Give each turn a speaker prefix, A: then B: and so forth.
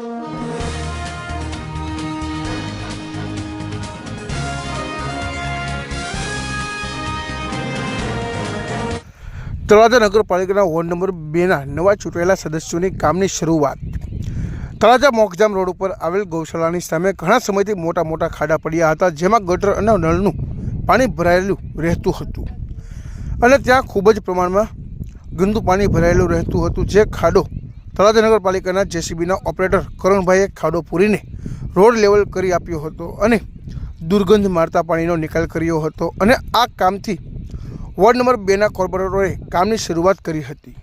A: તળાજા નગરપાલિકાના ward number બેના નવા ચૂંટાયેલા સદસ્યોની કામની શરૂઆત. તળાજા મોકજામ રોડ ઉપર આવેલ ગૌશાળાની સામે ઘણા સમયથી મોટા મોટા ખાડા પડ્યા હતા, જેમાં ગટર અને નળનું પાણી ભરાયેલું રહેતું હતું. અને ત્યાં ખૂબ જ પ્રમાણમાં ગંદુ પાણી ભરાયેલું રહેતું હતું, જે ખાડો તળાજા નગરપાલિકાના જેસીબીના ઓપરેટર કરણભાઈએ ખાડો પૂરીને રોડ લેવલ કરી આપ્યો હતો અને દુર્ગંધ મારતા પાણીનો નિકાલ કર્યો હતો અને આ કામથી વોર્ડ નંબર બેના કોર્પોરેટરોએ કામની શરૂઆત કરી હતી.